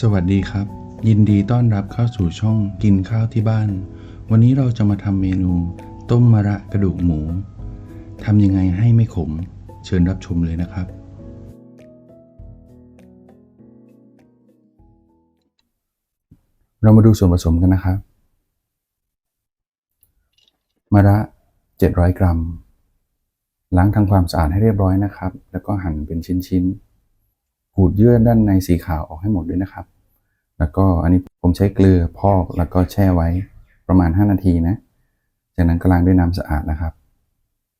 สวัสดีครับ ยินดีต้อนรับเข้าสู่ช่องกินข้าวที่บ้าน วันนี้เราจะมาทำเมนู ต้มมะระกระดูกหมูทำยังไงให้ไม่ขม เชิญรับชมเลยนะครับ เรามาดูส่วนผสมกันนะครับ มะระ 700 กรัม ล้างทำความสะอาดให้เรียบร้อยนะครับ แล้วก็หั่นเป็นชิ้นๆ ขูดเยื่อด้านในสีขาวออกให้หมดด้วยนะครับ แล้วก็อันนี้ผมใช้เกลือพอกแล้วก็แช่ไว้ประมาณ 5 นาทีนะ จากนั้นก็ล้างด้วยน้ำสะอาดนะครับ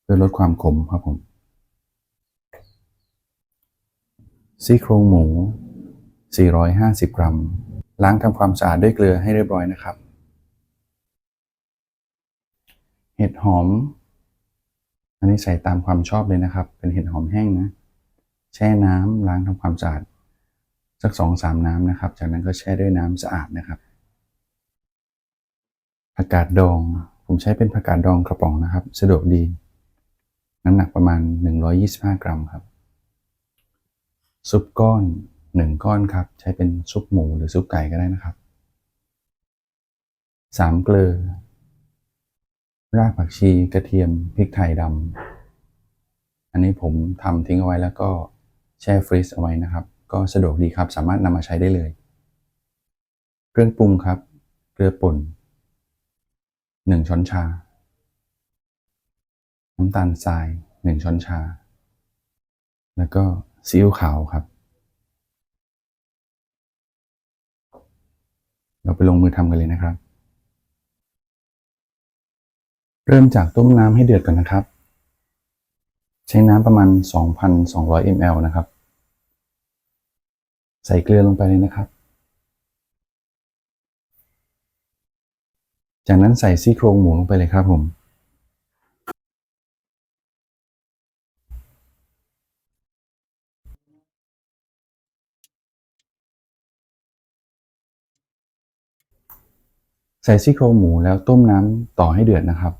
เพื่อลดความขมครับผมซี่โครงหมู 450 กรัม ล้างทำความสะอาดด้วยเกลือให้เรียบร้อยนะครับ เห็ดหอม อันนี้ใส่ตามความชอบเลยนะครับ เป็นเห็ดหอมแห้งนะ แช่น้ำล้างทำความสะอาดสักสองสามน้ำนะครับ จากนั้นก็แช่ด้วยน้ำสะอาดนะครับผักกาดดองผมใช้เป็นผักกาดดองกระป๋องนะครับ สะดวกดี น้ำหนักประมาณ 125 กรัมครับ ซุปก้อน 1 ก้อนครับ ใช้เป็นซุปหมูหรือซุปไก่ก็ได้นะครับ3เกลือ รากผักชีกระเทียมพริกไทยดำอันนี้ผมทำทิ้งเอาไว้แล้วก็ แช่ฟรีซเอาไว้นะครับ ก็สะดวกดีครับ สามารถนำมาใช้ได้เลย เครื่องปรุงครับ เกลือป่น 1 ช้อนชา น้ำตาลทราย 1 ช้อนชา แล้วก็ซีอิ๊วขาวครับ เราไปลงมือทำกันเลยนะครับ เริ่มจากต้มน้ำให้เดือดก่อนนะครับ ใช้น้ำประมาณ 2,200 ml นะครับ ใส่เกลือลงไปเลยนะครับ จากนั้นใส่ซี่โครงหมูลงไปเลยครับผม ใส่ซี่โครงหมูแล้วต้มน้ำต่อให้เดือดนะครับ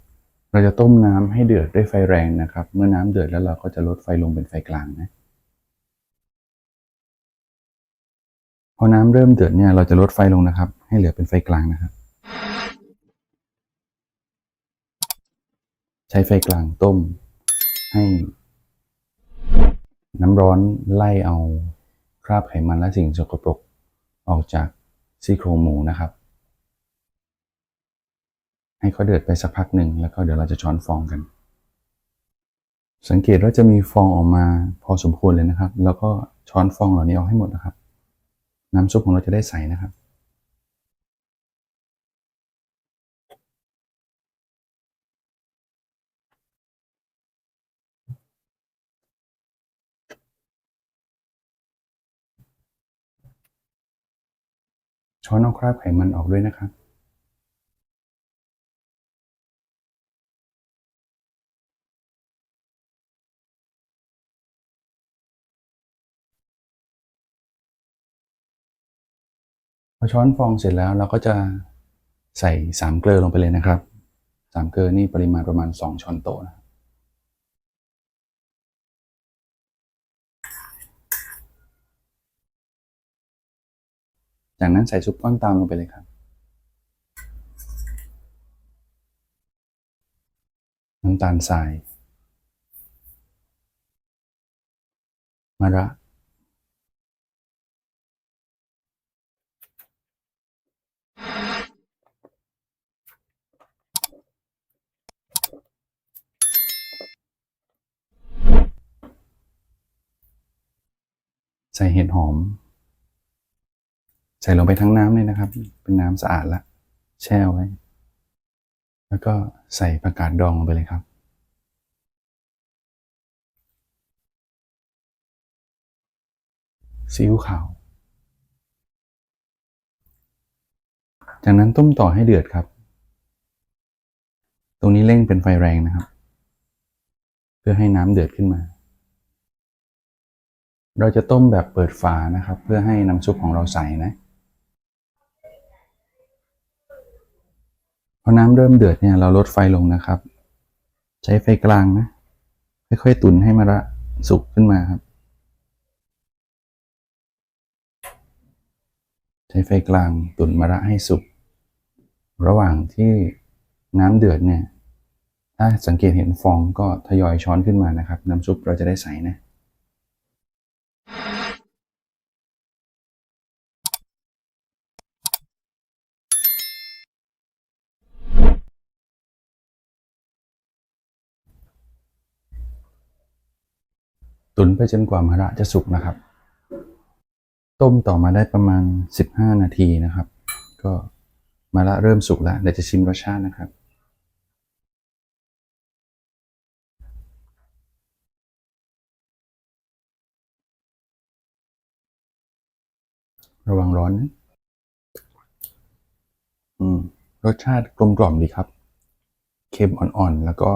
เราจะต้มน้ำให้เดือดด้วยไฟแรงนะครับ เมื่อน้ำเดือดแล้วเราก็จะลดไฟลงเป็นไฟกลางนะ พอน้ำเริ่มเดือดเนี่ยเราจะลดไฟลงนะครับ ให้เหลือเป็นไฟกลางนะครับ ใช้ไฟกลางต้ม ให้น้ำร้อนไล่เอาคราบไขมันและสิ่งสกปรกออกจากซี่โครงหมูนะครับ ให้เขาเดือดไปสักพักหนึ่งแล้วก็เดี๋ยวเราจะช้อนฟองกัน สังเกตว่าจะมีฟองออกมาพอสมควรเลยนะครับ แล้วก็ช้อนฟองเหล่านี้ออกให้หมดนะครับ น้ำซุปของเราจะได้ใสนะครับ ช้อนเอาคราบไขมันออกด้วยนะครับ อช้อนฟองเสร็จแล้วเราก็จะใส่สามเกลือลงไปเลยนะครับสามเกลือนี่ปริมาณประมาณสองช้อนโต๊ะนะจากนั้นใส่ซุปก้อนตามลงไปเลยครับน้ำตาลทรายมะระ ใส่เห็ดหอม ใส่ลงไปทั้งน้ำเลยนะครับ เป็นน้ำสะอาดละแช่ไว้ แล้วก็ใส่ผักกาดดองลงไปเลยครับ ซีอิ๊วขาว จากนั้นต้มต่อให้เดือดครับ ตรงนี้เร่งเป็นไฟแรงนะครับ เพื่อให้น้ำเดือดขึ้นมา เราจะต้มแบบเปิดฝานะครับ เพื่อให้น้ำซุปของเราใสนะพอน้ำเริ่มเดือดเนี่ยเราลดไฟลงนะครับ ใช้ไฟกลางนะค่อยๆตุนให้มะระสุกขึ้นมาครับ ใช้ไฟกลางตุ๋นมะระให้สุกระหว่างที่น้ำเดือดเนี่ยถ้าสังเกตเห็นฟองก็ทยอยช้อนขึ้นมานะครับ น้ำซุปเราจะได้ใสนะ ตุ๋นไปจนกว่ามะระจะสุกนะครับ ต้มต่อมาได้ประมาณ 15 นาทีนะครับ ก็มะระเริ่มสุกแล้วเดี๋ยวจะชิมรสชาตินะครับ ระวังร้อนนะอืมรสชาติกลมกล่อมดีครับ เค็มอ่อนๆ แล้วก็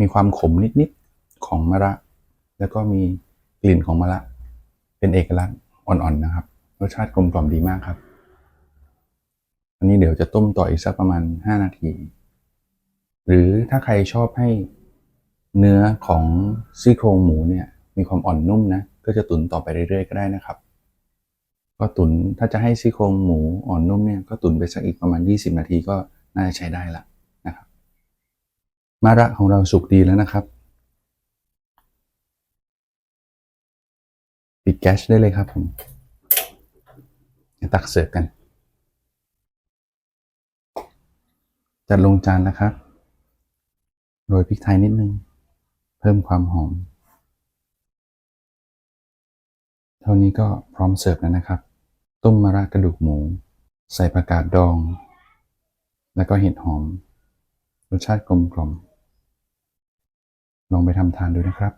มีความขมนิดๆ ของมะระ แล้วก็มีกลิ่นของมะระเป็นเอกลักษณ์อ่อนๆนะครับ รสชาติกลมกล่อมดีมากครับ อันนี้เดี๋ยวจะต้มต่ออีกสักประมาณ 5 นาที หรือถ้าใครชอบให้เนื้อของซี่โครงหมูเนี่ยมีความอ่อนนุ่มนะ ก็จะตุ๋นต่อไปเรื่อยๆก็ได้นะครับ ก็ตุนถ้าจะให้ซี่โครงหมูอ่อนนุ่มเนี่ยก็ตุนไปสักอีกประมาณ 20 นาทีก็น่าจะใช้ได้ละนะครับ มาระของเราสุกดีแล้วนะครับ ปิดแก๊สได้เลยครับผมตักเสิร์ฟกัน จัดลงจานนะครับ โรยพริกไทยนิดนึง เพิ่มความหอม เท่านี้ก็พร้อมเสิร์ฟแล้วนะครับ ต้มมะระกระดูกหมู ใส่ผักกาดดอง แล้วก็เห็ดหอม รสชาติกลมกล่อม ลองไปทำทานดูนะครับ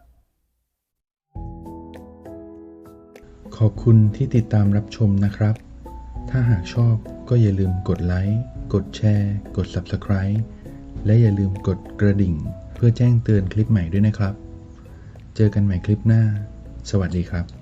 ขอบคุณที่ติดตามรับชมนะครับ ถ้าหากชอบก็อย่าลืมกดไลค์ กดแชร์ กด Subscribe และอย่าลืมกดกระดิ่ง เพื่อแจ้งเตือนคลิปใหม่ด้วยนะครับ เจอกันใหม่คลิปหน้า สวัสดีครับ